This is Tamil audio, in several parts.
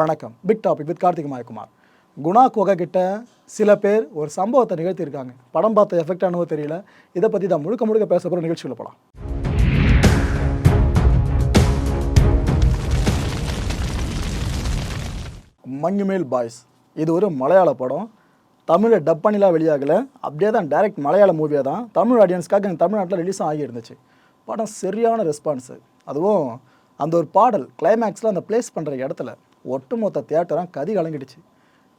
வணக்கம். Big topic with Karthik Mayakumar. Guna குகை கிட்ட சில பேர் ஒரு சம்பவத்தை நிகழ்த்தியிருக்காங்க. படம் பார்த்த எஃபெக்ட் ஆனவோ தெரியல. இதை பற்றி தான் முழுக்க முழுக்க பேச போகிற நிகழ்ச்சியில் போகலாம் மஞ்சுமேல் பாய்ஸ். இது ஒரு மலையாள படம். தமிழை டப் பண்ணிலாம் வெளியாகலை. அப்படியே தான் டைரக்ட் மலையாள மூவியாக தான். தமிழ் ஆடியன்ஸ்க்காக எங்கள் தமிழ்நாட்டில் ரிலீஸும் ஆகியிருந்துச்சு. படம் சரியான ரெஸ்பான்ஸு அதுவும் அந்த ஒரு பாடல் கிளைமேக்ஸில் அந்த ப்ளேஸ் பண்ணுற இடத்துல ஒட்டுமொத்த தியேட்டராக கதி கலங்கிடுச்சு.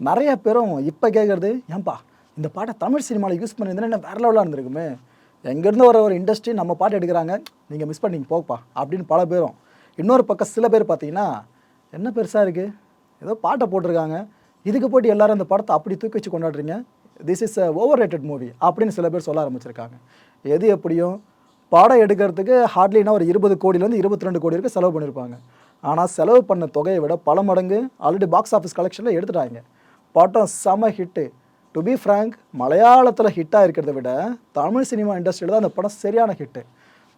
நிறைய பேரும் இப்போ கேட்குறது ஏன்பா இந்த பாட்டை தமிழ் சினிமாவில் யூஸ் பண்ணியிருந்தா என்ன வேற லெவலாக இருந்திருக்குமே. எங்கேருந்து வர ஒரு இண்டஸ்ட்ரி நம்ம பாட்டு எடுக்கிறாங்க நீங்கள் மிஸ் பண்ணிங்க போப்பா அப்படின்னு பல பேரும். இன்னொரு பக்கம் சில பேர் பார்த்தீங்கன்னா என்ன பெருசாக இருக்குது ஏதோ பாட்டை போட்டிருக்காங்க. இதுக்கு போயிட்டு எல்லாரும் அந்த படத்தை அப்படி தூக்கி வச்சு கொண்டாடுறீங்க. This is a overrated movie அப்படின்னு சில பேர் சொல்ல ஆரம்பிச்சிருக்காங்க. எது எப்படியும் படம் எடுக்கிறதுக்கு ஹார்ட்லினா ஒரு இருபது கோடியிலேருந்து இருபத்தி ரெண்டு கோடி வரைக்கும் செலவு பண்ணியிருப்பாங்க ஆனால் செலவு பண்ண தொகையை விட பல மடங்கு ஆல்ரெடி பாக்ஸ் ஆஃபீஸ் கலெக்ஷனில் எடுத்துட்டாங்க. படம் செம ஹிட்டு டு பி ஃப்ராங்க் மலையாளத்தில் ஹிட்டாக இருக்கிறத விட தமிழ் சினிமா இண்டஸ்ட்ரியில் தான் அந்த படம் சரியான ஹிட்டு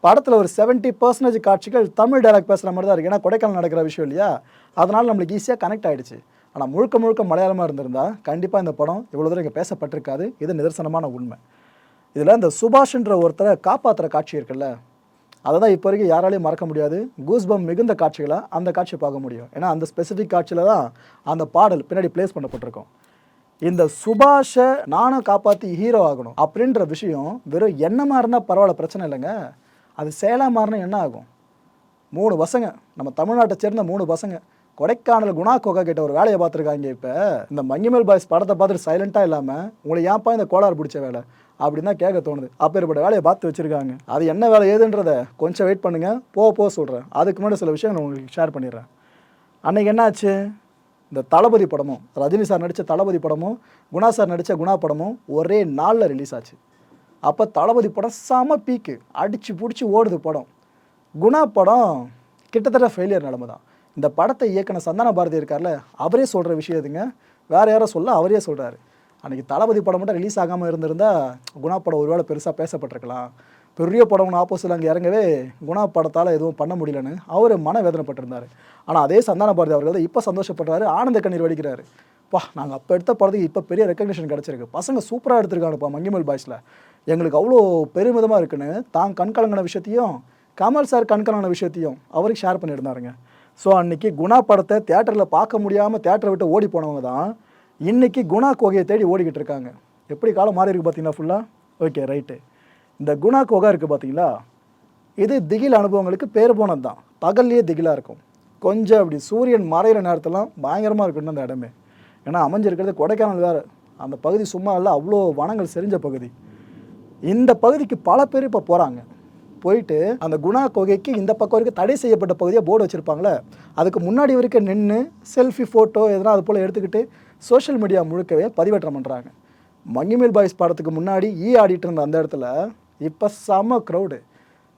படத்தில் ஒரு செவன்ட்டி பர்சன்டேஜ் காட்சிகள் தமிழ் டைலாக் பேசுகிற மாதிரி தான் இருக்குது ஏன்னா கொடைக்கானல் நடக்கிற விஷயம் இல்லையா? அதனால் நம்மளுக்கு ஈஸியாக கனெக்ட் ஆகிடுச்சு ஆனால் முழுக்க முழுக்க மலையாளமாக இருந்திருந்தால் கண்டிப்பாக இந்த படம் இவ்வளோ தூரம் இங்கே பேசப்பட்டிருக்காது. இது நிதர்சனமான உண்மை. இதில் இந்த சுபாஷ்ன்ற ஒருத்தரை காப்பாற்றுற காட்சி இருக்குல்ல? அதை தான் இப்போ வரைக்கும் யாராலையும் மறக்க முடியாது. கூஸ்பம் மிகுந்த காட்சிகளை அந்த காட்சியை பார்க்க முடியும். ஏன்னா அந்த ஸ்பெசிஃபிக் காட்சியில் தான் அந்த பாடல் பின்னாடி ப்ளேஸ் பண்ணப்பட்டிருக்கும். இந்த சுபாஷை நானும் காப்பாற்றி ஹீரோ ஆகணும் அப்படின்ற விஷயம் வெறும் எண்ணமாக இருந்தால் பரவாயில்ல பிரச்சனை இல்லைங்க. அது செயலாக மாறினா என்ன ஆகும்? மூணு பசங்க. நம்ம தமிழ்நாட்டை சேர்ந்த மூணு பசங்க. கொடைக்கானல் குணா கோகா கிட்ட ஒரு வேலையை பார்த்துருக்காங்க இப்போ. இந்த மங்கிமேல் பாய்ஸ் படத்தை பார்த்துட்டு சைலண்ட்டாக இல்லாமல் உங்களை ஏன்ப்பா இந்த கோளாறு பிடிச்ச வேலை? அப்படின்னு தான் கேட்க தோணுது. அப்பேற்பட்ட வேலையை பார்த்து வச்சுருக்காங்க. அது என்ன வேலை ஏதுன்றதை கொஞ்சம் வெயிட் பண்ணுங்கள் போக போக சொல்கிறேன் அதுக்கு முன்னாடி சில விஷயங்கள் நான் உங்களுக்கு ஷேர் பண்ணிடுறேன். அன்றைக்கி என்னாச்சு? இந்த தளபதி படமும் ரஜினி சார் நடித்த தளபதி படமும் குணா சார் நடித்த குணா படமும் ஒரே நாளில் ரிலீஸ் ஆச்சு. அப்போ தளபதி படம் செம பீக்கு அடித்து பிடிச்சி ஓடுது படம். குணா படம் கிட்டத்தட்ட ஃபெயிலியர் நிலமை தான். இந்த படத்தை இயக்குன சந்தான பாரதி இருக்கார்ல அவரே சொல்கிற விஷயம் இதுங்க வேறு யாரோ சொல்ல அவரே சொல்கிறாரு அன்றைக்கி தளபதி படம் மட்டும் ரிலீஸ் ஆகாமல் இருந்திருந்தா குணா படம் ஒருவேளை பெருசாக பேசப்பட்டிருக்கலாம். பெரிய படம்னு ஆப்போசிட்டில் அங்கே இறங்கவே குணா படத்தால் எதுவும் பண்ண முடியலன்னு அவர் மனவேதனைப்பட்டிருந்தார். ஆனால் அதே சந்தான பாரதி அவர்கள் தான் இப்போ சந்தோஷப்படுறாரு ஆனந்த கண்ணீர் வடிக்கிறாரு. பா நாங்கள் அப்போ எடுத்த படத்துக்கு இப்போ பெரிய ரெக்கக்னிஷன் கிடச்சிருக்கு. பசங்க சூப்பராக எடுத்திருக்காங்கப்பா மங்கிமல் பாய்ஸில் எங்களுக்கு அவ்வளோ பெருமிதமாக இருக்குன்னு தான் கண்கலங்கின விஷயத்தையும் கமல் சார் கண்கலங்கின விஷயத்தையும் அவருக்கு ஷேர் பண்ணியிருந்தாருங்க. ஸோ அன்னைக்கு குணா படத்தை தேட்டரில் பார்க்க முடியாமல் தேட்டரை விட்டு ஓடி போனவங்க தான் இன்றைக்கி குணா கோகையை தேடி ஓடிக்கிட்டு இருக்காங்க. எப்படி காலம் மாறி இருக்குது பார்த்தீங்களா ஃபுல்லாக ஓகே ரைட்டு இந்த குணா கோகா இருக்குது பார்த்தீங்களா இது திகில் அனுபவங்களுக்கு பேர் போனது தான். பகல்லையே திகிலாக இருக்கும். கொஞ்சம் அப்படி சூரியன் மறையிற நேரத்தெல்லாம் பயங்கரமாக இருக்கணும் அந்த இடமே. ஏன்னா அமைஞ்சிருக்கிறது கொடைக்கானல் வேறு. அந்த பகுதி சும்மா இல்லை அவ்வளோ வனங்கள் செறிஞ்ச பகுதி. இந்த பகுதிக்கு பல பேர் இப்போ போகிறாங்க போயிட்டு அந்த குணா கொகைக்கு இந்த பக்கம் வரைக்கும் தடை செய்யப்பட்ட பகுதியாக போர்டு வச்சுருப்பாங்களே அதுக்கு முன்னாடி வரைக்கும் நின்று செல்ஃபி ஃபோட்டோ எதனா அது போல் எடுத்துக்கிட்டு சோஷியல் மீடியா முழுக்கவே பதிவேற்றம் பண்ணுறாங்க மங்கிமேல் பாய்ஸ் படத்துக்கு முன்னாடி ஈ ஆடிட்டு இருந்த அந்த இடத்துல இப்போ செம க்ரௌடு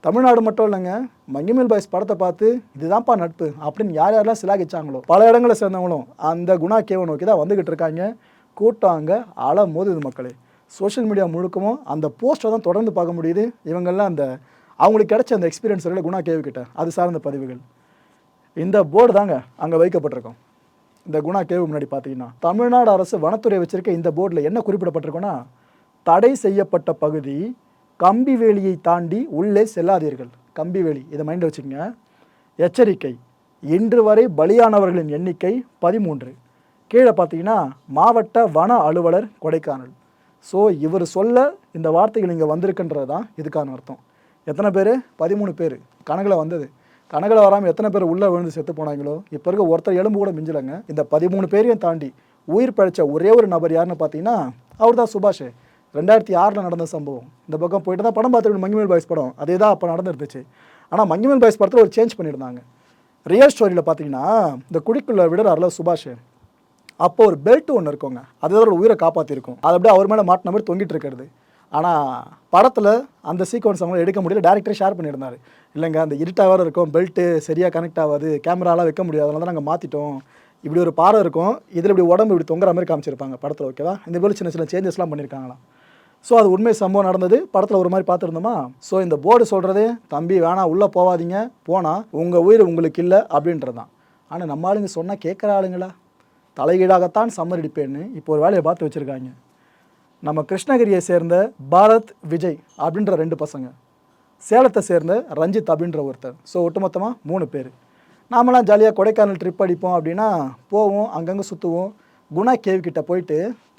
தமிழ்நாடு மட்டும் இல்லைங்க மங்கிமேல் பாய்ஸ் படத்தை பார்த்து இதுதான்ப்பா நட்பு அப்படின்னு யார் யாரெல்லாம் சிலாகிச்சாங்களோ பல இடங்களை சேர்ந்தவங்களும் அந்த குணா கேவை நோக்கி தான் வந்துக்கிட்டு இருக்காங்க. கூட்டம் அங்கே அல மோதுது மக்களே. சோஷியல் மீடியா முழுக்கமும் அந்த போஸ்ட்டை தான் தொடர்ந்து பார்க்க முடியுது. இவங்கெல்லாம் அந்த அவங்களுக்கு கிடைச்ச அந்த எக்ஸ்பீரியன்ஸ் குணா கேவு கிட்ட அது சார்ந்த பதிவுகள். இந்த போர்டு தாங்க அங்கே வைக்கப்பட்டிருக்கும். இந்த குணா கேவு முன்னாடி பார்த்தீங்கன்னா தமிழ்நாடு அரசு வனத்துறை வச்சிருக்க இந்த போர்டில் என்ன குறிப்பிடப்பட்டிருக்குன்னா தடை செய்யப்பட்ட பகுதி கம்பி வேலியை தாண்டி உள்ளே செல்லாதீர்கள். கம்பி வேலி இதை மைண்டில் வச்சுக்கோங்க. எச்சரிக்கை இன்று வரை பலியானவர்களின் எண்ணிக்கை பதிமூன்று. கீழே பார்த்தீங்கன்னா மாவட்ட வன அலுவலர் கொடைக்கானல். ஸோ இவர் சொல்ல இந்த வார்த்தைகள் இங்கே வந்திருக்குன்றது தான் இதுக்கான அர்த்தம். எத்தனை பேர்? பதிமூணு பேர். கணக்கில் வந்தது. கணக்கில் வராமல் எத்தனை பேர் உள்ளே விழுந்து செத்து போனாங்களோ? இப்போ இருக்க ஒருத்தர் எலும்பு கூட மிஞ்சலைங்க. இந்த பதிமூணு பேரையும் தாண்டி உயிர் பழைச்ச ஒரே ஒரு நபர் யாருன்னு பார்த்தீங்கன்னா அவர் தான் சுபாஷ். ரெண்டாயிரத்தி ஆறில் நடந்த சம்பவம். இந்த பக்கம் போயிட்டு தான் படம் பார்த்துருக்கணும் மங்கிமேல் பாய்ஸ் படம். அதே தான் அப்போ நடந்துருந்துச்சு. ஆனால் மங்கிமேல் பாய்ஸ் படத்தில் ஒரு சேஞ்ச் பண்ணியிருந்தாங்க. ரியல் ஸ்டோரியில் பார்த்தீங்கன்னா இந்த குடிக்குள்ளே விடுறாருல சுபாஷ். அப்போ ஒரு பெல்ட் ஒன்று இருக்கோங்க. அதுதான் ஒரு உயிரை காப்பாற்றிருக்கும் அது அப்படியே அவர் மேலே மாட்டின மாதிரி தொங்கிட்டு இருக்கிறது. ஆனால் படத்தில் அந்த சீக்வன்ஸ் அவங்களும் எடுக்க முடியல. டேரக்டரே ஷேர் பண்ணியிருந்தாரு. இல்லைங்க அந்த இருட்டாக வேறு இருக்கும் பெல்ட்டு சரியாக கனெக்ட் ஆகாது கேமராலாம் வைக்க முடியாது அதனால தான் நாங்கள் மாற்றிட்டோம் இப்படி ஒரு பாறை இருக்கும் இதில் இப்படி உடம்பு இப்படி தொங்குற மாதிரி காமிச்சிருப்பாங்க படத்தில் ஓகேவா இந்த போல சின்ன சின்ன சேஞ்சஸ்லாம் பண்ணியிருக்காங்களாம் ஸோ அது உண்மை சம்பவம் நடந்தது. படத்தில் ஒரு மாதிரி பார்த்துருந்தோமா? ஸோ இந்த போர்டு சொல்கிறது தம்பி வேணாம் உள்ளே போகாதீங்க போனால் உங்கள் உயிர் உங்களுக்கு இல்லை அப்படின்றது தான் ஆனால் நம்ம ஆளுங்க சொன்னால் கேட்குற ஆளுங்களா? தலையீடாகத்தான் சம்மர் அடிப்பேன்னு இப்போ ஒரு வேலையை பார்த்து வச்சுருக்காங்க. நம்ம கிருஷ்ணகிரியை சேர்ந்த பாரத் விஜய் அப்படின்ற ரெண்டு பசங்க. சேலத்தை சேர்ந்த ரஞ்சித் அப்படின்ற ஒருத்தர். ஸோ ஒட்டுமொத்தமாக மூணு பேர். நாமெல்லாம் ஜாலியாக கொடைக்கானல் ட்ரிப் அடிப்போம் அப்படின்னா போவோம் அங்கங்கே சுற்றுவோம் குணா கேவ் கிட்டே போயிட்டு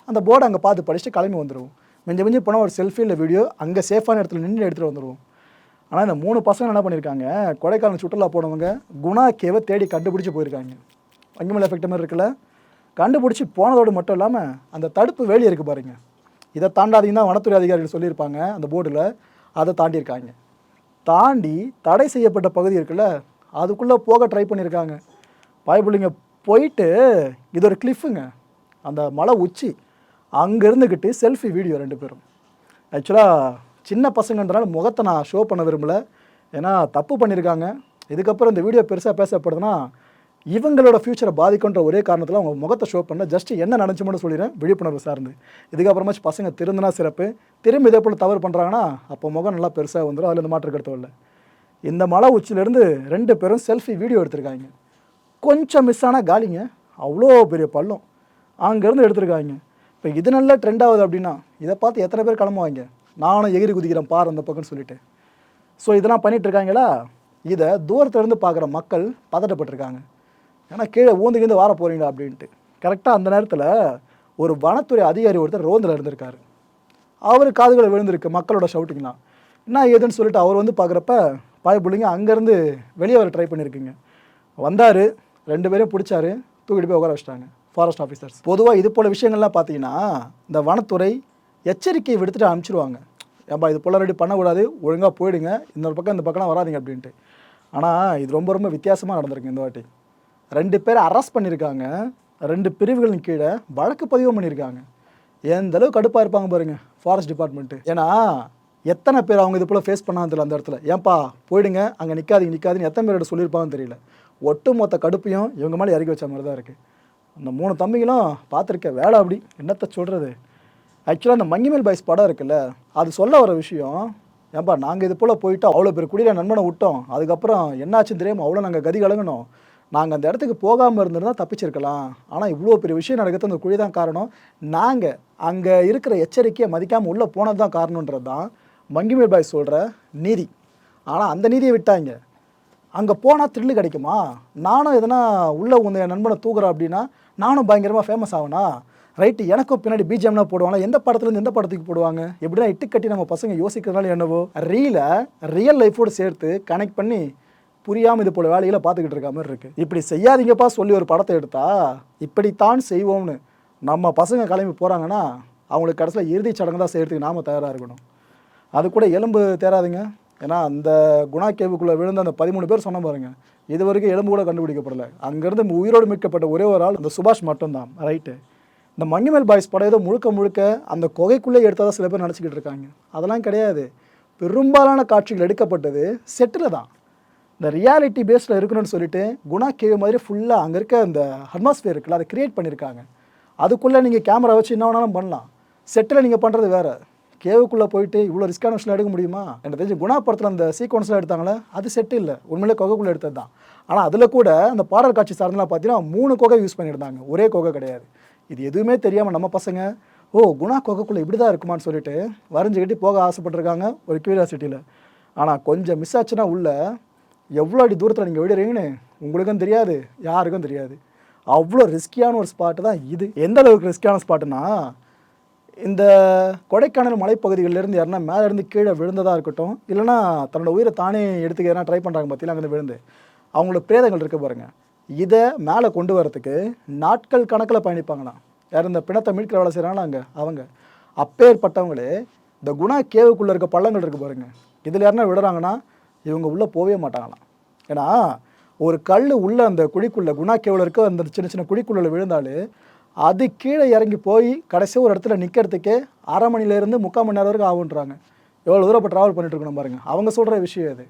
அந்த போர்டை அங்கே பார்த்து படிச்சுட்டு கிளம்பி வந்துடுவோம் மிஞ்சி மிஞ்சி போனால் ஒரு செல்ஃபி இல்லை வீடியோ அங்கே சேஃபான இடத்துல நின்று எடுத்துகிட்டு வந்துடுவோம் ஆனால் இந்த மூணு பசங்க என்ன பண்ணியிருக்காங்க கொடைக்கானல் சுற்றுலா போனவங்க குணா கேவை தேடி கண்டுபிடிச்சி போயிருக்காங்க. வங்கிமல் எஃபெக்ட் மாதிரி இருக்குல்ல? கண்டுபிடிச்சி போனதோடு மட்டும் இல்லாமல் அந்த தடுப்பு வேலி இருக்குது பாருங்கள் இதை தாண்டாதீங்கன்னா வனத்துறை அதிகாரிகள் சொல்லியிருப்பாங்க அந்த போர்டில். அதை தாண்டியிருக்காங்க. தாண்டி தடை செய்யப்பட்ட பகுதி இருக்குல்ல அதுக்குள்ளே போக ட்ரை பண்ணியிருக்காங்க. பாய்புள்ளிங்க போயிட்டு இது ஒரு கிளிஃபுங்க அந்த மலை உச்சி. அங்கே இருந்துக்கிட்டு செல்ஃபி வீடியோ ரெண்டு பேரும். ஆக்சுவலாக சின்ன பசங்கன்றனால முகத்தை நான் ஷோ பண்ண விரும்பல. ஏன்னா தப்பு பண்ணியிருக்காங்க. இதுக்கப்புறம் இந்த வீடியோ பெருசாக பேசப்படுதுன்னா இவங்களோட ஃப்யூச்சரை பாதிக்குன்ற ஒரே காரணத்தில் அவங்க முகத்தை ஷோ பண்ண ஜஸ்ட் என்ன நினச்சோம்னு சொல்லிடுறேன் விழிப்புணர்வு சார்ந்து. இதுக்கப்புறமாச்சு பசங்க திருந்தினா சிறப்பு. திரும்பி இதே போல் தவறு பண்ணுறாங்கன்னா அப்போ முகம் நல்லா பெருசாக வந்துடும் அதில் இந்த மாற்று கருத்து இல்லை இந்த மலை உச்சியிலேருந்து ரெண்டு பேரும் செல்ஃபி வீடியோ எடுத்திருக்காங்க. கொஞ்சம் மிஸ் ஆனால் காலிங்க. அவ்வளோ பெரிய பள்ளம். அங்கேருந்து எடுத்திருக்காங்க. இப்போ இது நல்ல ட்ரெண்ட் ஆகுது அப்படின்னா இதை பார்த்து எத்தனை பேர் கிளம்புவாங்க? நானும் எகிரி குதிக்கிறேன் பார் அந்த பக்கம்னு சொல்லிட்டு. ஸோ இதெல்லாம் பண்ணிகிட்ருக்காங்களா இதை தூரத்துலேருந்து பார்க்குற மக்கள் பதட்டப்பட்டிருக்காங்க. ஏன்னா கீழே ஊந்து கீந்து வார போகிறீங்களா அப்படின்ட்டு. கரெக்டாக அந்த நேரத்தில் ஒரு வனத்துறை அதிகாரி ஒருத்தர் ரோந்தில் இருந்திருக்காரு. அவர் காதுகளை விழுந்திருக்கு மக்களோட ஷவுட்டிங்லாம் என்ன ஏதுன்னு சொல்லிட்டு அவர் வந்து பார்க்குறப்ப பாய் பிள்ளைங்க அங்கேருந்து வெளியே வர ட்ரை பண்ணியிருக்கீங்க வந்தார் ரெண்டு பேரையும் பிடிச்சாரு தூக்கிட்டு போய் உட்கார வச்சிட்டாங்க ஃபாரஸ்ட் ஆஃபீஸர்ஸ் பொதுவாக இது போல் விஷயங்கள்லாம் பார்த்தீங்கன்னா இந்த வனத்துறை எச்சரிக்கையை விடுத்துட்டு அனுப்பிச்சிடுவாங்க ஏன்பா இது போல் ரெடி பண்ணக்கூடாது ஒழுங்காக போயிடுங்க இன்னொரு பக்கம் இந்த பக்கம்லாம் வராதீங்க அப்படின்ட்டு. ஆனால் இது ரொம்ப ரொம்ப வித்தியாசமாக நடந்திருக்கு இந்த வாட்டி. ரெண்டு பேரை அரெஸ்ட் பண்ணியிருக்காங்க. ரெண்டு பிரிவுகளின் கீழே வழக்கு பதிவும் பண்ணியிருக்காங்க. எந்த அளவுக்கு கடுப்பாக இருப்பாங்க பாருங்கள் ஃபாரஸ்ட் டிபார்ட்மெண்ட்டு ஏன்னா எத்தனை பேர் அவங்க இது போல் ஃபேஸ் பண்ணாங்க தெரியல அந்த இடத்துல? ஏன்பா போயிடுங்க அங்கே நிற்காதீங்க நிற்காதுன்னு எத்தனை பேரோட சொல்லியிருப்பாங்கன்னு தெரியல. ஒட்டுமொத்த கடுப்பையும் இவங்க மேலே இறக்கி வச்ச மாதிரி தான் இருக்குது அந்த மூணு தம்பிங்களும் பார்த்துருக்கேன் வேலை அப்படி. என்னத்த சொல்கிறது ஆக்சுவலாக அந்த மங்கிமேல் பாய்ஸ் படம் இருக்குல்ல அது சொல்ல வர விஷயம் ஏன்பா நாங்கள் இது போல் போயிட்டு அவ்வளோ பேர் குடியில் நண்பனை விட்டோம் அதுக்கப்புறம் என்னாச்சுன்னு தெரியாமல் அவ்வளோ நாங்கள் கதி கலங்கினோம். நாங்கள் அந்த இடத்துக்கு போகாமல் இருந்திருந்தால் தப்பிச்சிருக்கலாம். ஆனால் இவ்வளோ பெரிய விஷயம் நடக்கிறது அந்த குழி தான் காரணம். நாங்கள் அங்கே இருக்கிற எச்சரிக்கையை மதிக்காமல் உள்ளே போனது தான் காரணன்றது தான் மங்கிமேல் பாய் சொல்கிற நீதி. ஆனால் அந்த நீதியை விட்டாங்க. அங்கே போனால் த்ரில்லு கிடைக்குமா? நானும் எதனா உள்ளே உங்கள் என் நண்பனை தூக்குறேன் அப்படின்னா நானும் பயங்கரமாக ஃபேமஸ் ஆகனா ரைட்டு எனக்கும் பின்னாடி பிஜிஎம்னா போடுவாங்க எந்த படத்துலேருந்து எந்த படத்துக்கு போடுவாங்க? எப்படின்னா இட்டு கட்டி நம்ம பசங்க யோசிக்கிறதுனால என்னவோ? ரீலை ரியல் லைஃபோடு சேர்த்து கனெக்ட் பண்ணி புரியாமல் இது போல் வேலைகளை பார்த்துக்கிட்டு இருக்க மாதிரி இருக்குது இப்படி செய்யாதீங்கப்பா சொல்லி ஒரு படத்தை எடுத்தா இப்படித்தான் செய்வோம்னு. நம்ம பசங்க கிளம்பி போகிறாங்கன்னா அவங்களுக்கு கடைசியில் இறுதிச் சடங்கு தான் செய்கிறதுக்கு நாம் தயாராக இருக்கணும். அது கூட எலும்பு தேராதுங்க. ஏன்னா அந்த குணா கேவுக்குள்ளே விழுந்த அந்த பதிமூணு பேர் சொன்ன பாருங்க. இது வரைக்கும் எலும்பு கூட கண்டுபிடிக்கப்படலை. அங்கேருந்து உயிரோடு மீட்கப்பட்ட ஒரே ஒரு ஆள் அந்த சுபாஷ் மட்டும்தான். ரைட்டு இந்த மண்ணிமேல் பாய்ஸ் படம் ஏதோ முழுக்க முழுக்க அந்த குகைக்குள்ளேயே எடுத்தால் தான் சில பேர் நினச்சிக்கிட்டு இருக்காங்க. அதெல்லாம் கிடையாது. பெரும்பாலான காட்சிகள் எடுக்கப்பட்டது செட்டில் தான். இந்த ரியாலிட்டி பேஸில் இருக்கணும்னு சொல்லிட்டு குணா கேவ் மாதிரி ஃபுல்லாக அங்கே இருக்க அந்த அட்மாஸ்பியர் இருக்குல்ல அதை கிரியேட் பண்ணியிருக்காங்க. அதுக்குள்ளே நீங்கள் கேமரா வச்சு என்ன வேணாலும் பண்ணலாம். செட்டில் நீங்கள் பண்ணுறது வேறு. கேவுக்குள்ளே போயிட்டு இவ்வளோ ரிஸ்கான விஷயம் எடுக்க முடியுமா? எனக்கு தெரிஞ்சு குணா படத்தில் அந்த சீக்வன்ஸ்லாம் எடுத்தாங்களே அது செட் இல்லை. உண்மையிலே கொகைக்குள்ளே எடுத்தது தான். ஆனால் அதில் கூட அந்த பாடல் காட்சி சார்ந்தெல்லாம் பார்த்தீங்கன்னா மூணு கொகை யூஸ் பண்ணியிருந்தாங்க. ஒரே கொகை கிடையாது. இது எதுவுமே தெரியாமல் நம்ம பசங்க ஓ குணா கொகைக்குள்ளே இப்படி தான் இருக்குமான்னு சொல்லிட்டு வரைஞ்சிக்கிட்டு போக ஆசைப்பட்டிருக்காங்க ஒரு கியூரியாசிட்டியில் ஆனால் கொஞ்சம் மிஸ் ஆச்சுன்னா உள்ள எவ்வளோ அடி தூரத்தில் நீங்கள் விடுறீங்கன்னு உங்களுக்கும் தெரியாது யாருக்கும் தெரியாது. அவ்வளோ ரிஸ்கியான ஒரு ஸ்பாட்டு தான் இது. எந்த அளவுக்கு ரிஸ்கியான ஸ்பாட்டுனா இந்த கொடைக்கானல் மலைப்பகுதிகளிலேருந்து யாருன்னா மேலேருந்து கீழே விழுந்ததாக இருக்கட்டும் இல்லைனா தன்னோட உயிரை தானே எடுத்துக்க எதனா ட்ரை பண்ணுறாங்க பார்த்தீங்களா அங்கே விழுந்து. அவங்களோட பிரேதங்கள் இருக்க பாருங்க. இதை மேலே கொண்டு வரத்துக்கு நாட்கள் கணக்கில் பயணிப்பாங்களாம். யார் இந்த பிணத்தை மீட்கிற வேலை செய்கிறாங்களா அங்கே? அவங்க. அப்பேற்பட்டவங்களே இந்த குணா கேவுக்குள்ளே இருக்க பள்ளங்கள் இருக்குது பாருங்கள் இதில் யாருன்னா விடுறாங்கன்னா இவங்க உள்ளே போகவே மாட்டாங்களாம். ஏன்னா ஒரு கல் உள்ளே அந்த குழிக்குள்ளே குணா கேவில் இருக்க அந்த சின்ன சின்ன குழிக்குள்ளே விழுந்தாலே அது கீழே இறங்கி போய் கடைசி ஒரு இடத்துல நிற்கிறதுக்கே அரை மணிலேருந்து முக்கால் மணி நேரம் வரைக்கும் ஆகுன்றாங்க. எவ்வளோ தூரம் இப்போ ட்ராவல் பண்ணிட்டு இருக்கணும் பாருங்க. அவங்க சொல்கிற விஷயம் இது.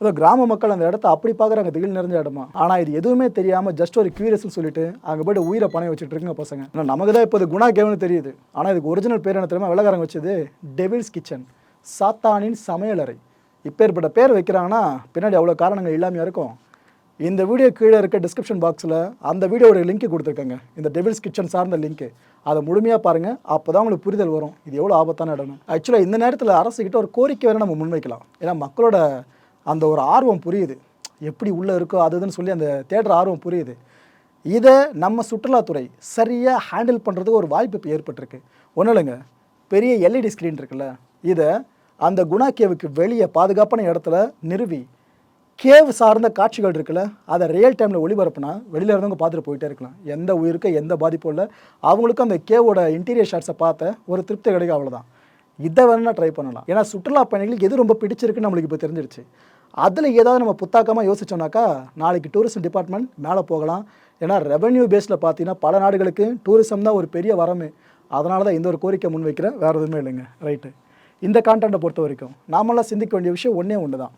அதோ கிராம மக்கள் அந்த இடத்த அப்படி பார்க்குறாங்க. திகில் நிறைஞ்ச இடமா? ஆனால் இது எதுவுமே தெரியாமல் ஜஸ்ட் ஒரு கியூரியஸ்னு சொல்லிட்டு அங்கே போய்ட்டு உயிரை பணம் வச்சுட்டு இருக்குங்க பசங்க. ஆனால் நமக்கு தான் இப்போ இது குணா கேவ்னு தெரியுது. ஆனால் இதுக்கு ஒரிஜினல் பேர் என்ன தெரியுமா? விளக்காரங்க வச்சது டெவில்ஸ் கிச்சன் சாத்தானின் சமையலறை. இப்பேற்பட்ட பேர் வைக்கிறாங்கன்னா பின்னாடி அவ்வளோ காரணங்கள் இல்லாமையாக இருக்கும். இந்த வீடியோ கீழே இருக்க டிஸ்கிரிப்ஷன் பாக்ஸில் அந்த வீடியோட லிங்க் கொடுத்துருக்கேங்க. இந்த டெவில்ஸ் கிச்சன் சார்ந்த லிங்க்கு அதை முழுமையாக பாருங்கள் அப்போ தான் உங்களுக்கு புரிதல் வரும். இது எவ்வளோ ஆபத்தான இடம்னு. ஆக்சுவலாக இந்த நேரத்தில் அரசுக்கிட்ட ஒரு கோரிக்கை வேறு நம்ம முன்வைக்கலாம். ஏன்னா மக்களோட அந்த ஒரு ஆர்வம் புரியுது. எப்படி உள்ளே இருக்கோ அது இதுன்னு சொல்லி அந்த தேடுற ஆர்வம் புரியுது. இதை நம்ம சுற்றுலாத்துறை சரியாக ஹேண்டில் பண்ணுறதுக்கு ஒரு வாய்ப்பு இப்போ ஏற்பட்டிருக்கு. ஒன்றும் இல்லைங்க. பெரிய எல்இடி ஸ்க்ரீன் இருக்குல்ல. இதை அந்த குணா கேவுக்கு வெளியே பாதுகாப்பான இடத்துல நிறுவி கேவ் சார்ந்த காட்சிகள் இருக்குல்ல அதை ரியல் டைமில் ஒளிபரப்புனா வெளியில் இருந்தவங்க பார்த்துட்டு போயிட்டே இருக்கலாம். எந்த உயிருக்கு எந்த பாதிப்பும் இல்லை. அவங்களுக்கும் அந்த கேவோட இன்டீரியர் ஷாட்ஸை பார்த்த ஒரு திருப்தி கிடைக்கும் அவ்வளோதான் இதை வேணால் ட்ரை பண்ணலாம். ஏன்னா சுற்றுலா பயணிகளுக்கு எது ரொம்ப பிடிச்சிருக்குன்னு நம்மளுக்கு இப்போ தெரிஞ்சிருச்சு. அதில் ஏதாவது நம்ம புத்தாக்கமாக யோசிச்சோம்னாக்கா நாளைக்கு டூரிசம் டிபார்ட்மெண்ட் மேலே போகலாம். ஏன்னா ரெவென்யூ பேஸில் பார்த்தீங்கன்னா பல நாடுகளுக்கு டூரிசம் தான் ஒரு பெரிய வரமே. அதனால தான் இந்த ஒரு கோரிக்கை முன்வைக்கிறேன். வேறு எதுவுமே இல்லைங்க. ரைட்டு இந்த கான்டெண்ட்டை பொறுத்த வரைக்கும். நாமெல்லாம் சிந்திக்க வேண்டிய விஷயம் ஒன்றே ஒன்று தான்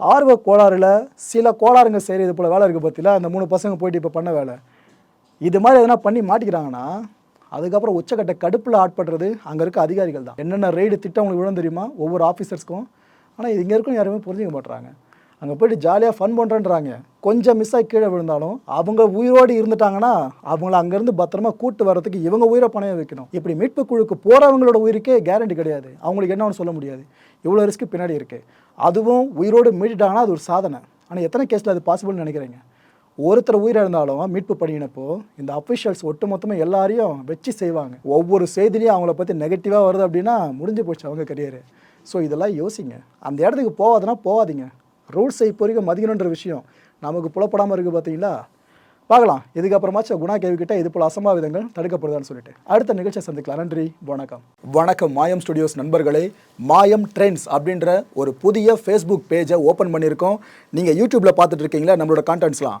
ஆர்வ கோளாறுல சில கோளாறுங்க செய்கிறது இது போல் வேலை இருக்குது பார்த்தீங்களா அந்த மூணு பசங்க போயிட்டு இப்போ பண்ண வேலை. இது மாதிரி எதனா பண்ணி மாட்டிக்கிறாங்கன்னா அதுக்கப்புறம் உச்சக்கட்ட கடுப்பில் ஆட்படுறது அங்கே இருக்க அதிகாரிகள் தான். என்னென்ன ரெய்டு திட்டம் உங்களுக்கு விழும் தெரியுமா? ஒவ்வொரு ஆஃபீஸர்ஸ்க்கும் ஆனால் இது இங்கே இருக்கும் யாருமே புரிஞ்சுக்க மாட்டுறாங்க அங்கே போயிட்டு ஜாலியாக ஃபன் பண்ணுறேன்றாங்க கொஞ்சம் மிஸ் ஆகி கீழே விழுந்தாலும் அவங்க உயிரோடு இருந்துட்டாங்கன்னா அவங்கள அங்கேருந்து பத்திரமா கூட்டு வர்றதுக்கு இவங்க உயிரை பணையம் வைக்கணும். இப்படி மீட்பு குழுக்கு போகிறவங்களோட உயிருக்கே கேரண்டி கிடையாது. அவங்களுக்கு என்ன ஒன்று சொல்ல முடியாது. இவ்வளோ ரிஸ்க்கு பின்னாடி இருக்குது அதுவும் உயிரோடு மீட்டுட்டாங்கன்னா அது ஒரு சாதனை. ஆனால் எத்தனை கேஸில் அது பாசிபிள்னு நினைக்கிறீங்க? ஒருத்தர் உயிரிழந்தாலும் மீட்பு பணியினப்போ இந்த அஃபிஷியல்ஸ் ஒட்டு மொத்தமாக எல்லாரையும் வச்சு செய்வாங்க. ஒவ்வொரு செய்திலையும் அவங்கள பற்றி நெகட்டிவாக வருது அப்படின்னா முடிஞ்சு போச்சு அவங்க கரியரு ஸோ இதெல்லாம் யோசிங்க. அந்த இடத்துக்கு போகாதுன்னா போகாதீங்க. ரூல்ஸை இப்போ வரைக்கும் மதிக்கணுன்ற விஷயம் நமக்கு புலப்படாமல் இருக்குது பார்த்தீங்களா பார்க்கலாம். இதுக்கப்புறமாச்சும் குணா கேவிக்கிட்ட இது போல் அசம்பாவிதங்கள் தடுக்கப்படுதான்னு சொல்லிட்டு. அடுத்த நிகழ்ச்சியை சந்திக்கலாம். நன்றி வணக்கம். வணக்கம் மாயம் ஸ்டுடியோஸ் நண்பர்களே. மாயம் ட்ரெண்ட்ஸ் அப்படின்ற ஒரு புதிய ஃபேஸ்புக் பேஜை ஓப்பன் பண்ணியிருக்கோம். நீங்கள் யூடியூப்பில் பார்த்துட்டு இருக்கீங்களா? நம்மளோட கான்டென்ட்ஸ்லாம்